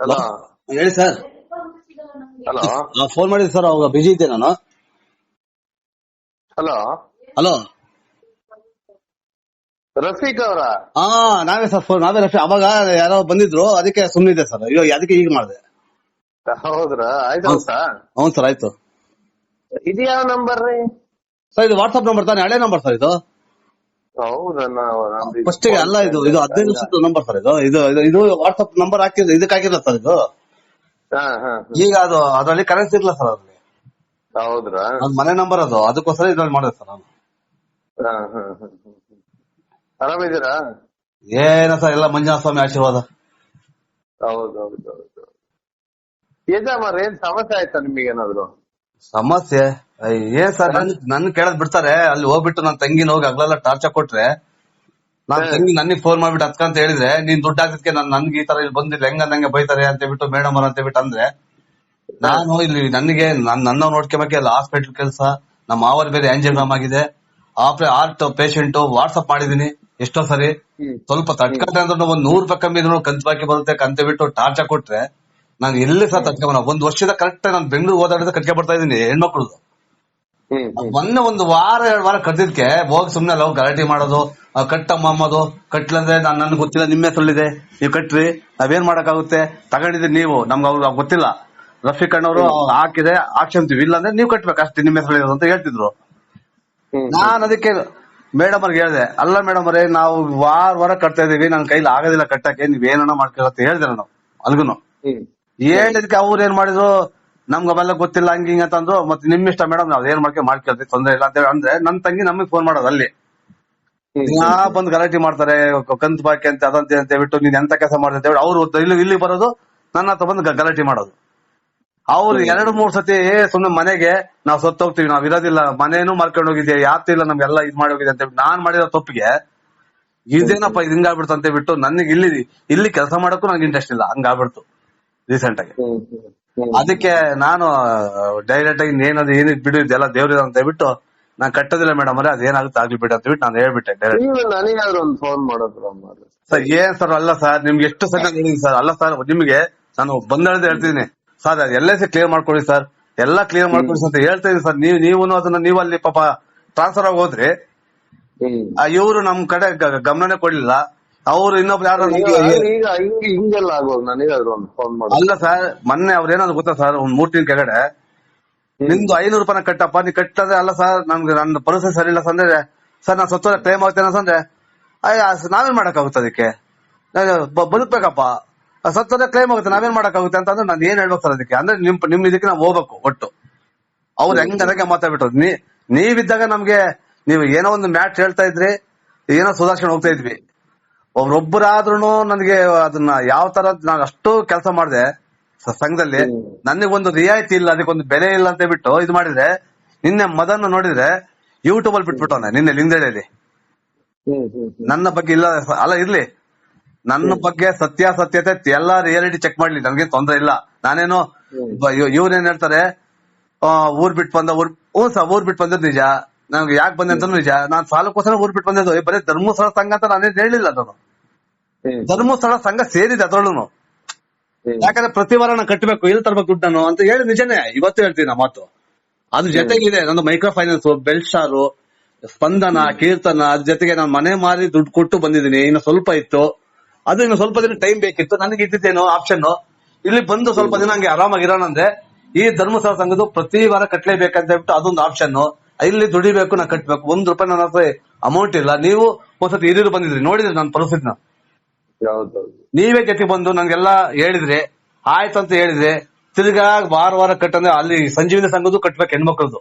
Hello ಹೇಳಿ sir. Hello phone ಮಾಡಿದ್ದೆ sir ಅವಾಗ ಬಿಜಿ ಇದ್ದೆ ನಾನು. ಹಲೋ ಹಲೋ ರಫೀಕ್ ಅವರ? ಹಾ ನಾವೇ ಸರ್ ಫೋನ್ ನಾವೇ ರಫೀಕ್. ಅವಾಗ ಯಾರೋ ಬಂದಿದ್ರು ಅದಕ್ಕೆ ಸುಮ್ಮನಿದ್ದೆ ಸರ್. ಅಯ್ಯೋ ಅದಕ್ಕೆ ಈಗ ಮಾಡಿದೆ? ಹೌದ್ರಾ? ಆಯ್ತು ಸರ್ ಹ್ಞೂ ಸರ್ ಆಯ್ತು. ಇದು ಯಾವ ನಂಬರ್ ರೀ ಸರ್ ಇದು ವಾಟ್ಸ್ಆಪ್ ನಂಬರ್ ತಾನೆ? ಹಳೆ ನಂಬರ್ ಸರ್ ಇದು ಹೌದಾ ನಾವು ನಮ್ದು ಇದು ಫಸ್ಟ್ ಅಲ್ಲ ಇದು ಇದು ಹದಿನೈದು ನಿಮಿಷದ ನಂಬರ್ ಸರ್ ಇದು. ಇದು ಇದು- ಇದು ವಾಟ್ಸ್ಆಪ್ ನಂಬರ್ ಹಾಕಿದ್ರೆ ಇದಕ್ಕೆ ಹಾಕಿಲ್ಲ ಸರ್ ಇದು. ಹಾ ಹಾ ಈಗ ಅದು ಅದರಲ್ಲಿ ಕರೆನ್ಸಿ ಇರಲ್ಲ ಸರ್ ಅದ್ರಲ್ಲಿ. ಹೌದ್ರಾ? ಅದು ಮನೆ ನಂಬರ್ ಅದು. ಅದಕ್ಕೋಸ್ಕರ ಇದ್ರಲ್ಲಿ ಮಾಡಿದೆ ಸರ್ ನಾನು. ಹಾ ಹಾ ಹಾ ಆರಾಮಿದ್ದೀರಾ? ಏನ ಸರ್ ಎಲ್ಲ ಮಂಜುನಾಥ ಸ್ವಾಮಿ ಆಶೀರ್ವಾದ. ಹೌದು ಹೌದು ಹೌದು. ಯಜಮಾನ್ರ ಏನ್ ಸಮಸ್ಯೆ ಆಯ್ತಾ ನಿಮಗೆ ಏನಾದ್ರು? ಸಮಸ್ಯೆ. ಅಯ್ಯ, ಏನ್ ಸರ್ ನನ್ ನನ್ ಕೇಳದ್ ಬಿಡ್ತಾರೆ. ಅಲ್ಲಿ ಹೋಗ್ಬಿಟ್ಟು ನನ್ ತಂಗಿನ ಹೋಗಿ ಅಗ್ಲೆಲ್ಲ ಟಾರ್ಚರ್ ಕೊಟ್ರೆ. ನಾನ್ ತಂಗಿ ನನಗ್ ಫೋನ್ ಮಾಡ್ಬಿಟ್ಟು ಅದ್ಕಂತ ಹೇಳಿದ್ರೆ ನೀನ್ ದುಡ್ಡು ಹಾಕಿದ್ಕೆ ನಾನ್ ನನ್ಗೆ ಈ ತರ ಇಲ್ಲಿ ಬಂದಿಲ್ಲ ಹೆಂಗ ನಂಗೆ ಬೈತಾರೆ ಅಂತ ಹೇಳ್ಬಿಟ್ಟು ಮೇಡಮ್ ಅವ್ರ ಅಂತ ಹೇಳ್ಬಿಟ್ಟು ಅಂದ್ರೆ ನಾನು ಇಲ್ಲಿ ನನಗೆ ನನ್ ನನ್ನ ನೋಡ್ಕೊಬೇಕೆ ಅಲ್ಲಿ ಹಾಸ್ಪಿಟಲ್ ಕೆಲಸ ನಮ್ಮ ಮಾವರ್ ಬೇರೆ ಆಂಜಿಯೋಗ್ರಾಮ್ ಆಗಿದೆ. ಆಪ್ರೆ ಆರ್ಟ್ ಪೇಷಂಟ್ ವಾಟ್ಸ್ಆಪ್ ಮಾಡಿದೀನಿ ಎಷ್ಟೋ ಸರಿ. ಸ್ವಲ್ಪ ತಡ್ಕೊಂಡ್ರೆ ಅಂದ್ರೆ ಒಂದ್ ನೂರ್ ರೂಪಾಯಿ ಕಮ್ಮಿ ಇದ್ರು ಕಂತ್ ಬಾಕಿ ಬರುತ್ತೆ ಕಂತ ಬಿಟ್ಟು ಟಾರ್ಚರ್ ಕೊಟ್ರೆ. ನಾನು ಎಲ್ಲಿ ಸಹ ತಡ್ಕೊಂಬ ಒಂದ್ ವರ್ಷದ ಕರೆಕ್ಟ್ ನಾನು ಬೆಂಗಳೂರು ಓದಾಡಿದ ಕಟ್ಕೆ ಬರ್ತಾ ಇದೀನಿ ಹೆಣ್ಮಕ್ಳು ಮೊನ್ನೆ ಒಂದು ವಾರ ಎರಡು ವಾರ ಕಟ್ಟಿದ್ಕೆ ಹೋಗಿ ಸುಮ್ನೆ ಲವ್ ಗಲಾಟೆ ಮಾಡೋದು ಕಟ್ಟಮ್ಮ ಅಮ್ಮದು ಕಟ್ಲಂದ್ರೆ ನಾನ್ ನನ್ಗೆ ಗೊತ್ತಿಲ್ಲ ನಿಮ್ಮ ಹೆಸರಲ್ಲಿದೆ ನೀವು ಕಟ್ರಿ ನಾವೇನ್ ಮಾಡಕ್ಕಾಗುತ್ತೆ? ತಗೊಂಡಿದ್ರಿ ನೀವು ನಮ್ಗೆ ಅವ್ರು ಗೊತ್ತಿಲ್ಲ. ರಫೀಕ್ ಅಣ್ಣವರು ಹಾಕಿದೆ ಹಾಕ್ಸಂತೀವಿ ಇಲ್ಲ ಅಂದ್ರೆ ನೀವು ಕಟ್ಬೇಕು ಅಷ್ಟೇ ನಿಮ್ಮ ಹೆಸರಲ್ಲಿದೆ ಅಂತ ಹೇಳ್ತಿದ್ರು. ನಾನ್ ಅದಕ್ಕೆ ಮೇಡಮ್ ಅವ್ರಿಗೆ ಹೇಳಿದೆ ಅಲ್ಲ ಮೇಡಮ್ ಅವರೇ ನಾವು ವಾರ ವಾರ ಕಟ್ತಾ ಇದೀವಿ ನನ್ ಕೈಲಿ ಆಗೋದಿಲ್ಲ ಕಟ್ಟಕ್ಕೆ ನೀವ್ ಏನನ್ನ ಮಾಡ್ಕೊಳತ್ತೆ ಹೇಳ್ದೆ ನಾನು ಅಲ್ಗುನು. ಹೇಳಿದ್ಕೆ ಅವ್ರು ಏನ್ ಮಾಡಿದ್ರು? ನಮ್ಗೆ ಅವೆಲ್ಲ ಗೊತ್ತಿಲ್ಲ ಹಂಗ ಹಿಂಗ ಅಂತಂದ್ರು. ಮತ್ತೆ ನಿಮ್ ಇಷ್ಟ ಮೇಡಮ್ ನಾವ್ ಏನ್ ಮಾಡ್ಕೆ ಮಾಡ್ಕೊಳ್ತೀವಿ ತೊಂದ್ರೆ ಇಲ್ಲ ಅಂತ ಹೇಳಿ ಅಂದ್ರೆ ನನ್ ತಂಗಿ ನಮಗ್ ಫೋನ್ ಮಾಡೋದು ಅಲ್ಲಿ. ದಿನಾ ಬಂದ್ ಗಲಾಟಿ ಮಾಡ್ತಾರೆ ಕಂತ್ ಬಾಕಿ ಅಂತ ಅದಂತ ಅಂತ ಹೇಳ್ಬಿಟ್ಟು ನೀನ್ ಎಂತ ಕೆಲಸ ಮಾಡ್ದೆ ಅಂತ ಹೇಳಿ ಅವ್ರು ಇಲ್ಲಿ ಇಲ್ಲಿ ಬರೋದು ನನ್ನ ಹತ್ರ ಬಂದು ಗಲಾಟಿ ಮಾಡೋದು. ಅವ್ರು ಎರಡು ಮೂರ್ ಸತಿ ಏ ಸುಮ್ನೆ ಮನೆಗೆ ನಾವ್ ಸತ್ತು ಹೋಗ್ತೀವಿ ನಾವ್ ಇರೋದಿಲ್ಲ ಮನೇನು ಮಾರ್ಕೊಂಡು ಹೋಗಿದ್ಯಾ ಯಾತ್ ಇಲ್ಲ ನಮ್ಗೆಲ್ಲ ಇದ್ ಮಾಡಿ ಹೋಗಿದೆ ಅಂತ ಹೇಳಿ ನಾನ್ ಮಾಡಿರೋ ತಪ್ಪಿಗೆ ಇದೇನಪ್ಪ ಇದು ಹಿಂಗಾಗ್ಬಿಡ್ತು ಅಂತ ಹೇಳ್ಬಿಟ್ಟು ನನಗೆ ಇಲ್ಲಿ ಇಲ್ಲಿ ಕೆಲಸ ಮಾಡಕ್ಕೂ ನಂಗೆ ಇಂಟ್ರೆಸ್ಟ್ ಇಲ್ಲ ಹಂಗಾಗ್ಬಿಡ್ತು. ರೀಸೆಂಟ್ ಆಗಿ. ಅದಕ್ಕೆ ನಾನು ಡೈರೆಕ್ಟ್ ಆಗಿ ಏನದು ಏನಿದ್ ಬಿಡು ಇದೆಲ್ಲ ದೇವ್ರಿದ ಅಂತ ಹೇಳ್ಬಿಟ್ಟು ನಾನ್ ಕಟ್ಟೋದಿಲ್ಲ ಮೇಡಮ್ ಅದೇ ಅದೇನಾಗುತ್ತೆ ಆಗ್ಲಿ ಬಿಡು ಅಂತ ಹೇಳ್ಬಿಟ್ಟು ನಾನು ಹೇಳ್ಬಿಟ್ಟೆ ಡೈರೆಕ್ಟ್ ನೀವು ನನಗಾದ್ರೂ ಒಂದು ಫೋನ್ ಮಾಡೋದ್ರ. ಸರ್ ಏನ್ ಸರ್ ಅಲ್ಲ ಸರ್ ನಿಮ್ಗೆ ಎಷ್ಟು ಸಲ ಹೇಳಿದೀನಿ ಸರ್ ಅಲ್ಲ ಸರ್ ನಿಮ್ಗೆ ನಾನು ಬಂದಳ್ದು ಹೇಳ್ತಿದ್ದೀನಿ ಸರ್ ಎಲ್ಲ ಸಿ ಕ್ಲಿಯರ್ ಮಾಡ್ಕೊಳ್ಳಿ ಸರ್ ಎಲ್ಲ ಕ್ಲಿಯರ್ ಮಾಡ್ಕೊಳ್ಳಿ ಸರ್ ಅಂತ ಹೇಳ್ತಾ ಇದೀನಿ ಸರ್. ನೀವು ನೀವು ಅದನ್ನ ನೀವು ಅಲ್ಲಿ ಪಾಪ ಟ್ರಾನ್ಸ್ಫರ್ ಆಗಿ ಹೋದ್ರಿ ಇವರು ನಮ್ ಕಡೆ ಗಮನನೇ ಕೊಡ್ಲಿಲ್ಲ. ಅವ್ರು ಇನ್ನೊಬ್ರು ಯಾರು ಈಗ ಈಗ ಹಿಂಗೆ ಹಿಂಗೆಲ್ಲ ಆಗೋದು ನನಗಾದ್ರೂ ಒಂದು ಫೋನ್ ಮಾಡು ಅಲ್ಲ ಸರ್ ಮೊನ್ನೆ ಅವ್ರ ಏನಾದ್ರು ಗೊತ್ತಾ ಸರ್ ಒಂದ್ ಮೂರ್ ತಿಂಗಳ ಕೆಳಗಡೆ? ನಿಮ್ದು ಐನೂರು ರೂಪಾಯಿ ಕಟ್ಟಪ್ಪ ನೀ ಕಟ್ಟದ್ರೆ ಅಲ್ಲ ಸರ್ ನಮ್ಗೆ ನನ್ನ ಪರಿಸ್ಥಿತಿ ಸರಿ ಇಲ್ಲ ಸಂದ್ರೆ ಸರ್ ನಾನು ಸತ್ತೋದ್ರೆ ಕ್ಲೇಮ್ ಆಗ್ತೇನೆ ಅಂದ್ರೆ ಅಯ್ಯ ನಾವೇನ್ ಮಾಡಕ್ಕಾಗುತ್ತೆ ಅದಕ್ಕೆ? ಬದುಕ್ಬೇಕಪ್ಪ. ಸತ್ತೋದ್ರೆ ಕ್ಲೇಮ್ ಆಗುತ್ತೆ ನಾವೇನ್ ಮಾಡಕ್ಕಾಗುತ್ತೆ ಅಂತಂದ್ರೆ ನಾನು ಏನ್ ಹೇಳ್ಬೇಕು ಸರ್ ಅದಕ್ಕೆ? ಅಂದ್ರೆ ನಿಮ್ ನಿಮ್ ಇದಕ್ಕೆ ನಾವು ಹೋಗ್ಬೇಕು ಒಟ್ಟು. ಅವ್ರು ಹೆಂಗ್ ಅದಕ್ಕೆ ಮಾತಾಡ್ಬಿಟ್ಟು ನೀ ನೀವಿದ್ದಾಗ ನಮ್ಗೆ ನೀವು ಏನೋ ಒಂದು ಮ್ಯಾಟ್ ಹೇಳ್ತಾ ಇದ್ರಿ ಏನೋ ಸುಧಾರಿಸ್ಕೊಂಡು ಹೋಗ್ತಾ ಇದ್ವಿ. ಒಬ್ರೊಬ್ಬರಾದ್ರೂ ನನಗೆ ಅದನ್ನ ಯಾವ ತರ ನಾನು ಅಷ್ಟು ಕೆಲಸ ಮಾಡಿದೆ. ಸಂಘದಲ್ಲಿ ನನಗೊಂದು ರಿಯಾಯಿತಿ ಇಲ್ಲ ಅದಕ್ಕೊಂದು ಬೆಲೆ ಇಲ್ಲ ಅಂತ ಬಿಟ್ಟು ಇದು ಮಾಡಿದ್ರೆ ನಿನ್ನೆ ಮದನ್ ನೋಡಿದ್ರೆ ಯೂಟ್ಯೂಬ್ ಅಲ್ಲಿ ಬಿಟ್ಬಿಟ್ಟವನೆ ನಿನ್ನೆ ಹ್ಮ್ ನನ್ನ ಬಗ್ಗೆ ಇಲ್ಲ ಅಲ್ಲ ಇರ್ಲಿ. ನನ್ನ ಬಗ್ಗೆ ಸತ್ಯಾಸತ್ಯತೆ ಎಲ್ಲಾ ರಿಯಾಲಿಟಿ ಚೆಕ್ ಮಾಡ್ಲಿ ನನ್ಗೆ ತೊಂದ್ರೆ ಇಲ್ಲ. ನಾನೇನೋ ಇವ್ರೇನ್ ಹೇಳ್ತಾರೆ ಊರ್ ಬಿಟ್ಟು ಬಂದ ಊರ್ ಹ್ಞೂ ಸರ್ ಊರ್ ಬಿಟ್ಟು ಬಂದದ್ ನಿಜ. ನಂಗೆ ಯಾಕೆ ಬಂದೆ ಅಂತ ನಿಜ ನಾನ್ ಸಾಲಕ್ಕೋಸ್ಕರ ಊರ್ ಬಿಟ್ಟು ಬಂದಿದ್ದು ಬರೀ ಧರ್ಮಸ್ಥಳ ಸಂಘ ಅಂತ ನಾನೇನ್ ಹೇಳಿಲ್ಲ ನಾನು ಧರ್ಮಸ್ಥಳ ಸಂಘ ಸೇರಿದೆ ಅದ್ರಲ್ಲೂ ಯಾಕಂದ್ರೆ ಪ್ರತಿ ವಾರ ನಾನು ಕಟ್ಟಬೇಕು ಎಲ್ಲಿ ತರಬೇಕು ದುಡ್ಡು ನಾನು ಅಂತ ಹೇಳಿ ನಿಜನೇ ಇವತ್ತು ಹೇಳ್ತೀನಿ ನಾ ಮಾತು. ಅದ್ರ ಜೊತೆಗಿದೆ ನಂದು micro finance Belstar Spandana Keerthana ಅದ್ರ ಜೊತೆಗೆ ನಾನು ಮನೆ ಮಾರಿ ದುಡ್ಡು ಕೊಟ್ಟು ಬಂದಿದ್ದೀನಿ ಇನ್ನು ಸ್ವಲ್ಪ ಇತ್ತು. ಅದು ಇನ್ನು ಸ್ವಲ್ಪ ದಿನ ಟೈಮ್ ಬೇಕಿತ್ತು. ನನಗೆ ಇದ್ದಿದ್ದೇನೋ ಆಪ್ಷನ್ ಇಲ್ಲಿ ಬಂದು ಸ್ವಲ್ಪ ದಿನ ಹಂಗೆ ಆರಾಮಾಗಿರೋಣ ಅಂದ್ರೆ ಈ ಧರ್ಮಸ್ಥಳ ಸಂಘದ್ದು ಪ್ರತಿ ವಾರ ಕಟ್ಲೇಬೇಕಂತ ಹೇಳ್ಬಿಟ್ಟು ಅದೊಂದು ಆಪ್ಷನ್ ಇಲ್ಲಿ ದುಡಿಬೇಕು ನಾ ಕಟ್ಬೇಕು. ಒಂದ್ ರೂಪಾಯಿ ನನ್ನ ಹತ್ರ ಅಮೌಂಟ್ ಇಲ್ಲ. ನೀವು ಒಂದ್ಸತಿ ಹಿರಿಯರು ಬಂದಿದ್ರಿ ನೋಡಿದ್ರಿ ನನ್ನ ಪರಿಸ್ಥಿತಿನ? ಹೌದೌದು ನೀವೇ ಜೊತೆ ಬಂದು ನಂಗೆಲ್ಲ ಹೇಳಿದ್ರೆ ಆಯ್ತು ಅಂತ ಹೇಳಿದ್ರೆ ತಿರ್ಗಾ ವಾರ ವಾರ ಕಟ್ಟಂದ್ರೆ ಅಲ್ಲಿ ಸಂಜೀವಿನಿ ಸಂಘದ್ದು ಕಟ್ಬೇಕು ಹೆಣ್ಮಕ್ಳದ್ದು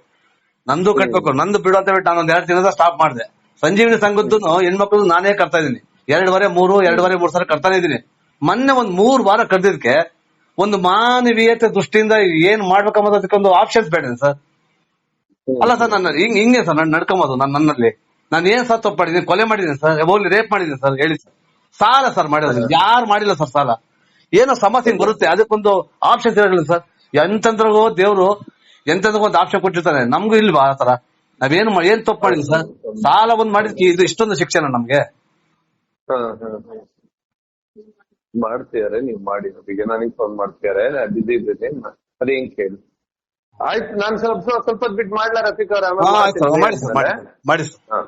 ನಂದು ಕಟ್ಬೇಕು ನಂದು ಬಿಡು ಅಂತ ಬಿಟ್ಟು ನಾನು ಒಂದ್ ಎರಡು ದಿನದ ಸ್ಟಾಪ್ ಮಾಡಿದೆ. ಸಂಜೀವಿನಿ ಸಂಘದ್ದು ಹೆಣ್ಮಕ್ಳದ್ದು ನಾನೇ ಕಟ್ತಾ ಇದ್ದೀನಿ. ಎರಡುವರೆ ಮೂರು ಎರಡುವರೆ ಮೂರು ಸಲ ಕಟ್ತಾನೆ ಇದ್ದೀನಿ. ಮೊನ್ನೆ ಒಂದ್ ಮೂರ್ ವಾರ ಕಡ್ದಿದ್ಕೆ ಒಂದು ಮಾನವೀಯತೆ ದೃಷ್ಟಿಯಿಂದ ಏನ್ ಅದಕ್ಕೊಂದು ಆಪ್ಷನ್ಸ್ ಬೇಡ ಸರ್. ಅಲ್ಲ ಸರ್ ನನ್ನ ಹಿಂಗ್ ಹಿಂಗೆ ಸರ್ ನಾನು ನಡ್ಕೊಂಬೋದು ನಾನು ನನ್ನಲ್ಲಿ. ನಾನು ಏನ್ ಸರ್ ತಪ್ಪು ಮಾಡಿದ್ದೀನಿ ಕೊಲೆ ಮಾಡಿದ್ದೀನಿ ಸರ್ ಹೋಗ್ಲಿ ರೇಪ್ ಮಾಡಿದ್ದೀನಿ ಸರ್ ಹೇಳಿ ಸರ್. ಸಾಲ ಸರ್ ಮಾಡಿದ್ರೆ ಯಾರು ಮಾಡಿಲ್ಲ ಸರ್ ಸಾಲ? ಏನೋ ಸಮಸ್ಯೆ ಬರುತ್ತೆ ಅದಕ್ಕೊಂದು ಆಪ್ಷನ್ ಇರಲಿಲ್ಲ ಸರ್. ಎಂತಂದ್ರಿಗೂ ದೇವ್ರು ಎಂತಂದ್ರಿಗೂ ಒಂದು ಆಪ್ಷನ್ ಕೊಟ್ಟಿರ್ತಾನೆ. ನಮ್ಗೂ ಇಲ್ವಾ ಆ ತರ ನಾವೇನು ಏನ್ ತಪ್ಪು ಮಾಡಿದ್ವಿ ಸರ್? ಸಾಲ ಒಂದ್ ಮಾಡಿದ್ಕೆ ಇದು ಇಷ್ಟೊಂದು ಶಿಕ್ಷಣ ನಮ್ಗೆ? ಮಾಡ್ತಿದಾರೆ ನೀವ್ ಮಾಡಿ ಈಗ ನನಗೆ ಫೋನ್ ಮಾಡ್ತಿದಾರೆ ಬಿಸಿ ಇದ್ದೀನಿ ಅದೇ ಕೇಳಿ. ಆಯ್ತು ನಾನ್ ಸ್ವಲ್ಪ ಸ್ವಲ್ಪ ಬಿಟ್ಟು ಮಾಡ್ಲಾ ರಫಿಕ್ ಅವ್ರ ಹಾ, ಮಾಡಿ ಸರ್ ಮಾಡಿ ಸರ್. ಹಾ.